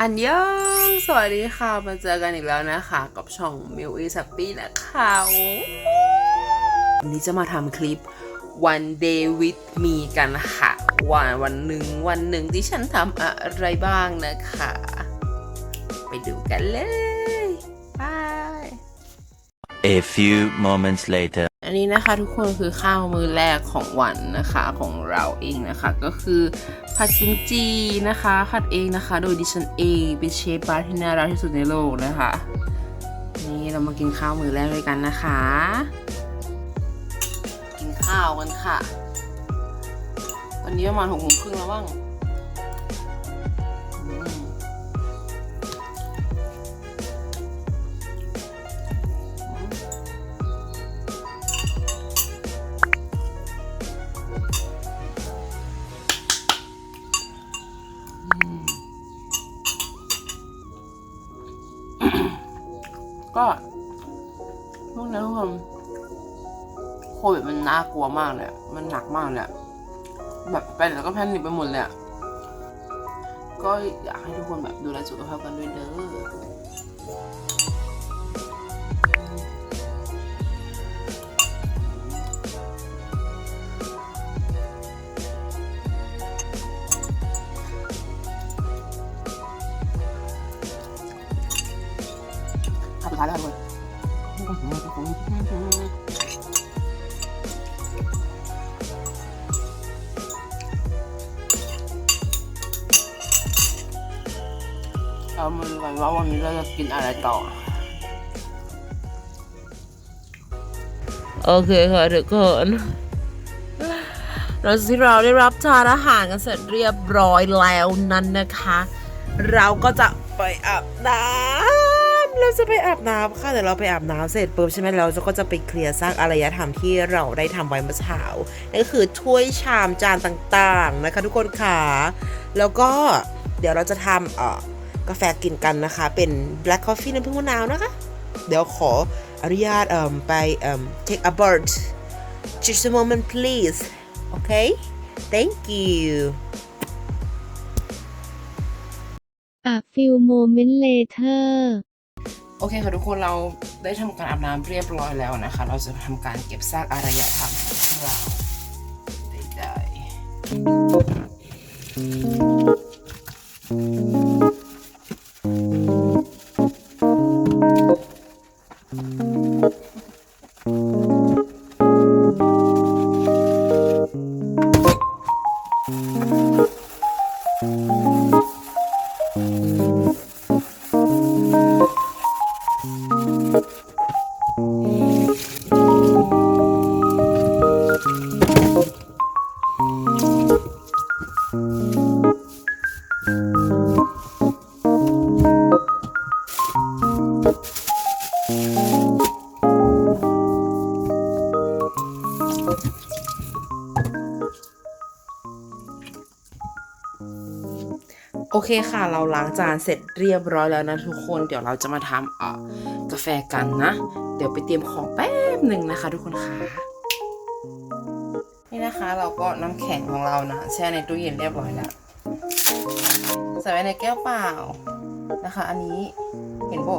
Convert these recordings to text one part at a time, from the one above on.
อันยอง สวัสดีค่ะ มาเจอกันอีกแล้วนะคะ กับช่องมิวอีสัปปี้นะคะวันนี้จะมาทำคลิป one day with me กันค่ะ วันวันหนึ่งวันหนึ่งที่ฉันทำอะไรบ้างนะคะ ไปดูกันเลย บาย A few moments later. อันนี้นะคะทุกคนคือข้าวมื้อแรกของวันนะคะของเราเองนะคะ ก็คือผัดกิมจีนะคะผัดเองนะคะ โดยดิฉันเองเป็นเชฟบาร์ที่น่ารักที่สุดในโลกนะคะ นี่เรามากินข้าวมื้อแรกด้วยกันนะคะ กินข้าวกันค่ะวันนี้ประมาณหกโมงครึ่งแล้วบ้าง โควิดมันน่ากลัวมากเลยมันหนักมากเลยแบบเป็นแล้วก็แพนิคไปหมดเลยก็อยากให้ทุกคนแบบดูแลสุขภาพกันด้วยเด้อทำสุดท้ กันว่าวันนี้เราจะกินอะไรต่อ โอเคค่ะทุกคนเราที่เราได้รับทานอาหารกันเสร็จเรียบร้อยแล้วนั้นนะคะ เราก็จะไปอาบน้ำเราจะไปอาบน้ำค่ะเดี๋ยวเราไปอาบน้ำเสร็จปุ๊บใช่ไหมเราก็จะไปเคลียร์ซากอารยธรรมที่เราได้ทำไว้เมื่อเช้านั่นก็คือถ้วยชามจานต่างๆนะคะ ทุกคนค่ะ แล้วก็เดี๋ยวเราจะทำเอ่อ กาแฟกินกันนะคะ เป็น black coffee น้ำผึ้งมะนาวนะคะ เดี๋ยวขออนุญาตเอ่มไปเอ่ม take a bird just a moment please okay thank you A few moments later โอเคค่ะทุกคนเราได้ทำการอาบน้ำเรียบร้อยแล้วนะคะ เราจะทำการเก็บซากอารยธรรมของเราได้ โอเคค่ะ เราล้างจานเสร็จเรียบร้อยแล้วนะทุกคน เดี๋ยวเราจะมาทำเอ่อกาแฟกันนะ เดี๋ยวไปเตรียมของแป๊บหนึ่งนะคะ ทุกคนค่ะ นี่นะคะเราก็น้ำแข็งของเรานะแช่ในตู้เย็นเรียบร้อยแล้วใส่ไว้ในแก้วเปล่านะคะ อันนี้เห็นบ่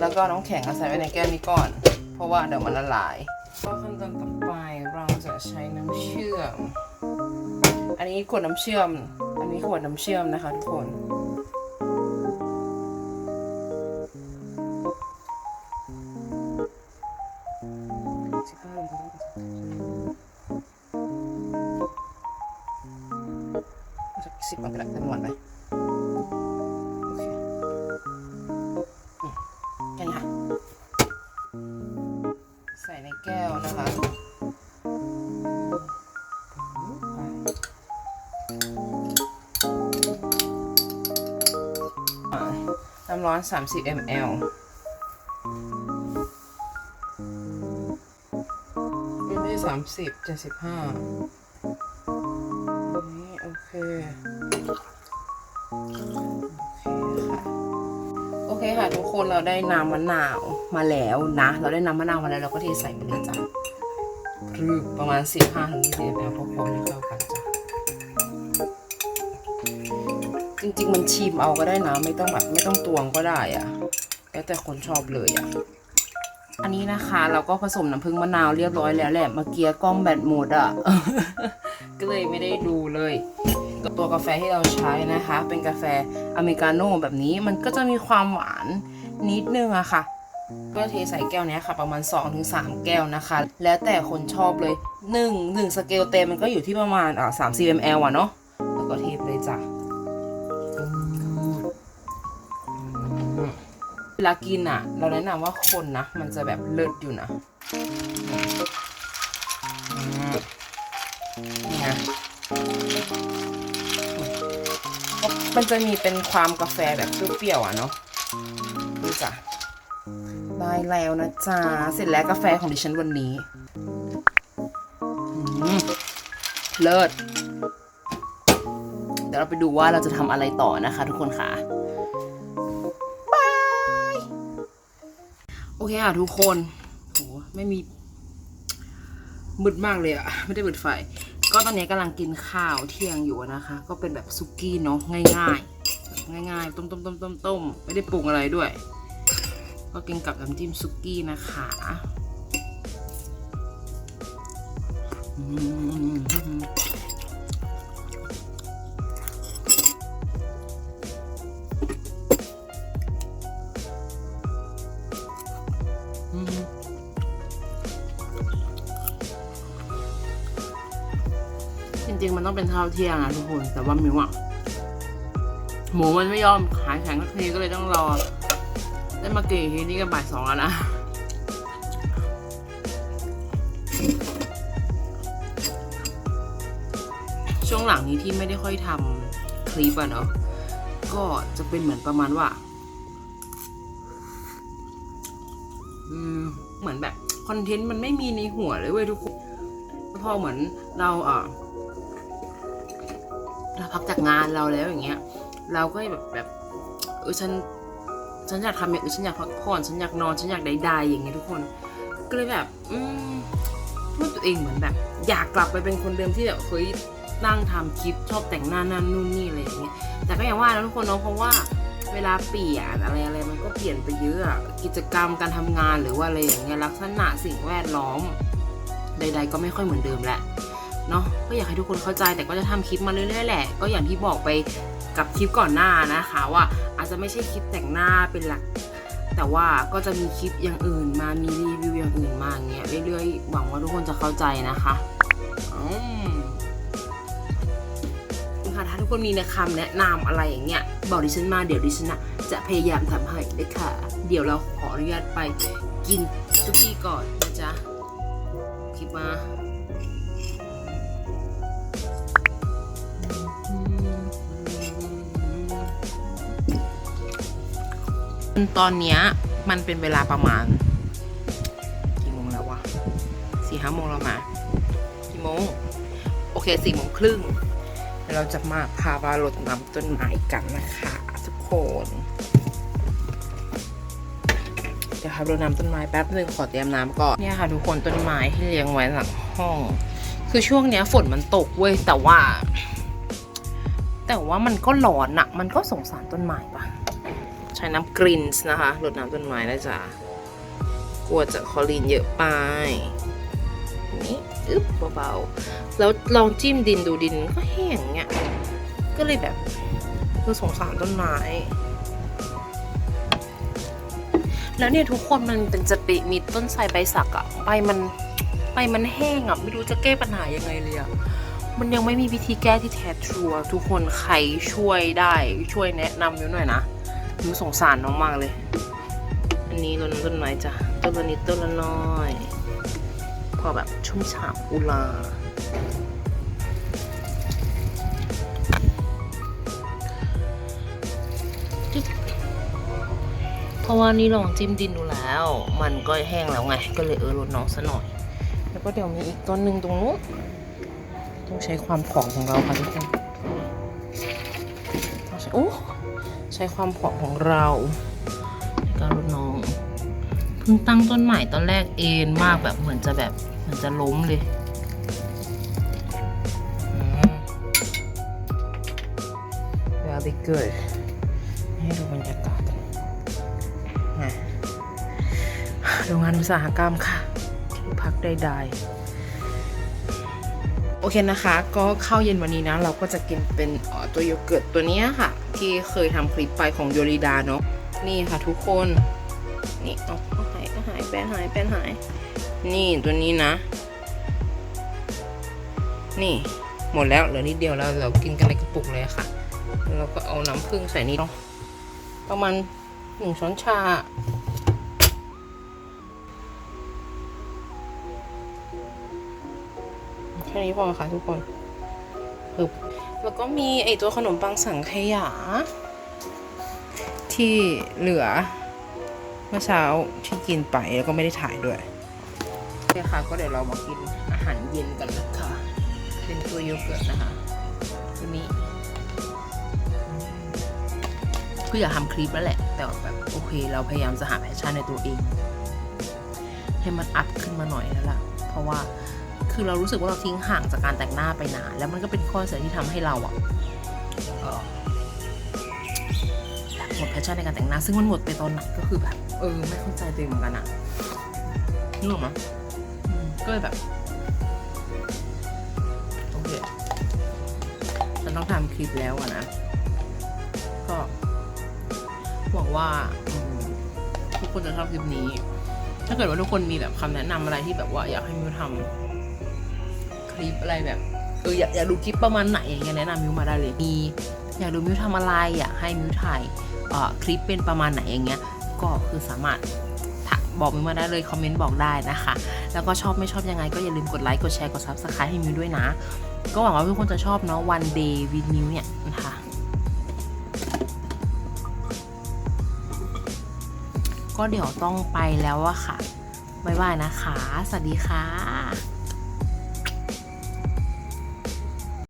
แล้วก็น้ำแข็งใส่ไว้ในแก้วนี้ก่อน เพราะว่าเดี๋ยวมันละลายก็ขั้นตอนต่อไปเราจะใช้น้ำเชื่อม อันนี้ขวดน้ำเชื่อม อันนี้ขวดน้ำเชื่อมนะคะทุกคนสิบมันกระดักจำนวนไป น้ำร้อน 30 ml ไม่ได้สามสิบเจ็ดสิบห้านี่โอเคโอเคค่ะ ทุกคนเราได้น้ำมะนาวมาแล้วนะ เราได้น้ำมะนาวมาแล้วเราก็เทใส่ไปเลยจ้ะคือประมาณ15ถึง20 ml พอๆให้เข้ากันจ้ะ จริง ๆ มันชิมเอาก็ได้นะ ไม่ต้องแบบไม่ต้องตวงก็ได้อะแล้วแต่คนชอบเลยอะอันนี้นะคะ เราก็ผสมน้ำผึ้งมะนาวเรียบร้อยแล้วแหละเมื่อกี้กล้องแบตหมดอะก็เลยไม่ได้ดูเลยตัวกาแฟที่เราใช้นะคะ เป็นกาแฟอเมริกาโน่แบบนี้มันก็จะมีความหวานนิดนึงอะค่ะก็เทใส่แก้วนี้ค่ะ ประมาณ 2-3 แก้วนะคะ แล้วแต่คนชอบเลย1 1สเกลเต็มมันก็อยู่ที่ประมาณอ่า30 ml อะเนาะ เวลากินอะ เราแนะนำว่าคนนะ มันจะแบบเลิศอยู่นะนี่ไงมันจะมีเป็นความกาแฟแบบเปรี้ยวๆอะเนาะดูจ้ะได้แล้วนะจ๊ะ เสร็จแล้วกาแฟของดิฉันวันนี้เลิศ เดี๋ยวเราไปดูว่าเราจะทำอะไรต่อนะคะทุกคนค่ะ โอเคค่ะทุกคนโหไม่มีมืดมากเลยอะไม่ได้เปิดไฟ ก็ตอนนี้กำลังกินข้าวเที่ยงอยู่นะคะ ก็เป็นแบบซุกี้เนาะง่ายๆ ง่ายๆ ต้มต้มต้มต้มต้มไม่ได้ปรุงอะไรด้วย ก็กินกับน้ำจิ้มซุกี้นะคะอืม ต้องเป็นข้าวเที่ยงนะทุกคน แต่ว่ามิวอะหมูมันไม่ยอมขายแข็งสักทีก็เลยต้องรอ ได้มากี่ทีนี่ก็บ่ายสองแล้วนะช่วงหลังนี้ที่ไม่ได้ค่อยทำคลิปอะเนาะก็จะเป็นเหมือนประมาณว่า อืม เหมือนแบบคอนเทนต์มันไม่มีในหัวเลยเว้ยทุกคน พอเหมือนเราอะ เราพักจากงานเราแล้วอย่างเงี้ย เราก็แบบแบบเออฉันฉันอยากทำอย่างอื่นฉันอยากพักผ่อนฉันอยากนอนฉันอยากใดๆอย่างเงี้ยทุกคนก็เลยแบบ อืมว่าตัวเองเหมือนแบบ อยากกลับไปเป็นคนเดิมที่แบบเฮ้ยนั่งทำคลิปชอบแต่งหน้านั่นนู่นนี่อะไรอย่างเงี้ยแต่ก็อย่างว่านะทุกคนเนาะเพราะว่าเวลาเปลี่ยนอะไรอะไรมันก็เปลี่ยนไปเยอะอะกิจกรรมการทำงานหรือว่าอะไรอย่างเงี้ยลักษณะสิ่งแวดล้อมใด ๆ ก็ไม่ค่อยเหมือนเดิมแหละ เนาะก็อยากให้ทุกคนเข้าใจแต่ก็จะทำคลิปมาเรื่อยๆแหละ ก็อย่างที่บอกไปกับคลิปก่อนหน้านะคะว่าอาจจะไม่ใช่คลิปแต่งหน้าเป็นหลัก แต่ว่าก็จะมีคลิปอย่างอื่นมามีรีวิวอย่างอื่นมาอย่างเงี้ยเรื่อยๆหวังว่าทุกคนจะเข้าใจนะคะอืมค่ะถ้าทุกคนมีคำแนะนำอะไรอย่างเงี้ยบอกดิฉันมาเดี๋ยวดิฉันจะพยายามทำให้เลยค่ะ เดี๋ยวเราขออนุญาตไปกินซุกี้ก่อนนะจ๊ะคลิปมา ตอนเนี้ยมันเป็นเวลาประมาณกี่โมงแล้ววะสี่ห้าโมงแล้วมากี่โมงโอเคสี่โมงครึ่งเราจะมาพาบารดน้ำต้นไม้กันนะคะทุกคนเดี๋ยวครับรดน้ำต้นไม้แป๊บนึงขอเตรียมน้ำก่อนเนี่ยค่ะทุกคนต้นไม้ที่เลี้ยงไว้หลังห้อง คือช่วงเนี้ยฝนมันตกเว้ยแต่ว่า แต่ว่ามันก็ร้อนอะมันก็สงสารต้นไม้ปะ ใช้น้ำกรีนส์นะคะรดน้ำต้นไม้นะจ๊ะกลัวจะคอรีนเยอะไปนี่อึ๊บเบาๆแล้วลองจิ้มดินดูดินก็แห้งเงี้ยก็เลยแบบก็สงสารต้นไม้แล้วเนี่ยทุกคนมันเป็นจะปิมีต้นไทรใบสักอะใบมันใบมันแห้งอะไม่รู้จะแก้ปัญหายังไงเลยอะมันยังไม่มีวิธีแก้ที่แท้ทรูทุกคนใครช่วยได้ช่วยแนะนำอยู่หน่อยนะ ดูสงสารน้องมากเลย อันนี้รดน้ำต้นไม้จ้ะต้นละนิดต้นละน้อย พอแบบชุ่มฉ่ำอุลาเพราะว่านี่ลองจิ้มดินดูแล้ว มันก็แห้งแล้วไง ก็เลยเออรดน้องซะหน่อย แล้วก็เดี๋ยวมีอีกต้นหนึ่งตรงนู้นต้องใช้ความผอมของเราค่ะทุกคน ใช้ความผอมของเราในการลดน้องเพิ่งตั้งต้นใหม่ตอนแรกเอ็นมากแบบเหมือนจะแบบเหมือนจะล้มเลยอืมเดี๋ยว very good ให้ดูบรรยากาศนะโรงงานอุตสาหกรรมค่ะที่พักใดๆโอเคนะคะ ก็เข้าวเย็นวันนี้นะ เราก็จะกินเป็นเอ่อตัวโยเกิร์ตตัวเนี้ยค่ะ ที่เคยทำคลิปไปของโยริดาเนาะนี่ค่ะทุกคน นี่เอาเอาหายหายแป้นหายแป้นหาย นี่ตัวนี้นะ นี่หมดแล้วเหลือนิดเดียวแล้วเรากินกันในกระปุกเลยค่ะแล้วเราก็เอาน้ำผึ้งใส่นี่ประมาณหนึ่งช้อนชาแค่นี้พอค่ะทุกคนึบแล้วก็มีไอตัวขนมปังสังขยา ที่เหลือเมื่อเช้าที่กินไปแล้วก็ไม่ได้ถ่ายด้วยโอเคค่ะก็เดี๋ยวเรามากินอาหารเย็นกันนะคะเป็นตัวโยเกิร์ตนะคะตัวนี้คืออยากทำคลิปแล้วแหละ แต่แบบโอเค เราพยายามจะหาแพชชั่นในตัวเอง ให้มันอัพขึ้นมาหน่อยแล้วล่ะ เพราะว่า คือเรารู้สึกว่าเราทิ้งห่างจากการแต่งหน้าไปนานแล้วมันก็เป็นข้อเสียที่ทำให้เราอะเอ่อแบบหมดแพชชั่นในการแต่งหน้า ซึ่งมันหมดไปตอนไหนก็คือแบบ เออ ไม่เข้าใจตัวเองเหมือนกันอะนึกออกไหมอืมก็เลยแบบโอเคฉันต้องทำคลิปแล้วอะนะ ก็หวังว่าทุกคนจะชอบคลิปนี้ ถ้าเกิดว่าทุกคนมีแบบคำแนะนำอะไรที่แบบว่าอยากให้มิวทำ ลิปอะไรแบบเอออยากอยากดูคลิปประมาณไหนอย่างเงี้ยแนะนำมิวมาได้เลยมีอยากดูมิวทำอะไรอยากให้มิวถ่ายเอ่อคลิปเป็นประมาณไหนอย่างเงี้ยก็คือสามารถบอกมิวมาได้เลยคอมเมนต์บอกได้นะคะ แล้วก็ชอบไม่ชอบยังไงก็อย่าลืมกดไลค์กดแชร์กด subscribe ให้มิวด้วยนะ ก็หวังว่าทุกคนจะชอบเนาะ one day with miu เนี่ยนะคะก็เดี๋ยวต้องไปแล้วอะค่ะ บ๊ายบายนะคะ สวัสดีค่ะ